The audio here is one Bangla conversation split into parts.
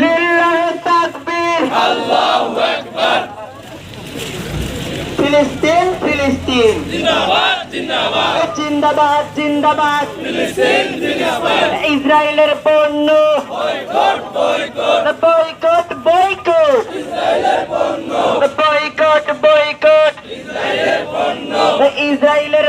লিল্লাহি তাকবীর ফিলিস্তিন ফিলিস্তিন জিন্দাবাদ জিন্দাবাদ ইসরায়েলের পণ্য বয়কট বয়কট বয়কট বয়কট ইসরায়েলের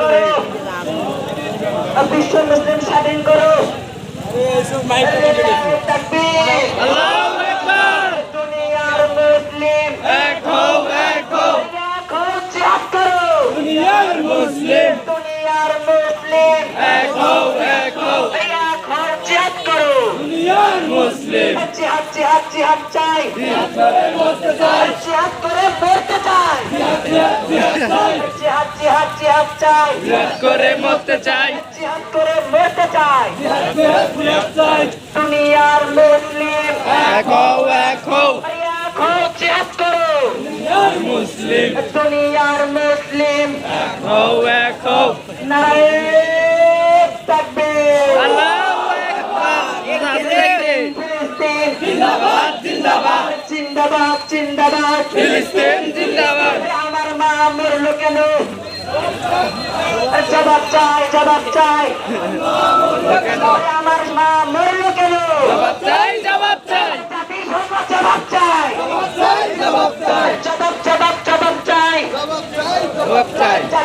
করো। বিশ্ব মুসলিম স্বাধীন করো। তাকবীর দুনিয়ার জিহাদ জিহাদ জিহাদ চাই জিহাদ করে মরতে চাই। জিহাদ জিহাদ জিহাদ চাই। করে মরতে চাই। জিহাদ করে মরতে চাই। দুনিয়ার মুসলিম। এক হও এক হও। জিহাদ করো। মুসলিম। দুনিয়ার মুসলিম। এক হও এক হও। নারায়ে ফিলিস্তিন জিন্দাবাদ। জিন্দাবাদ জিন্দাবাদ। জিন্দাবাদ। ফিলিস্তিন আমার মা মরলো কেন? জবাব চাই। জবাব চাই জবাব চাই। জবাব চাই।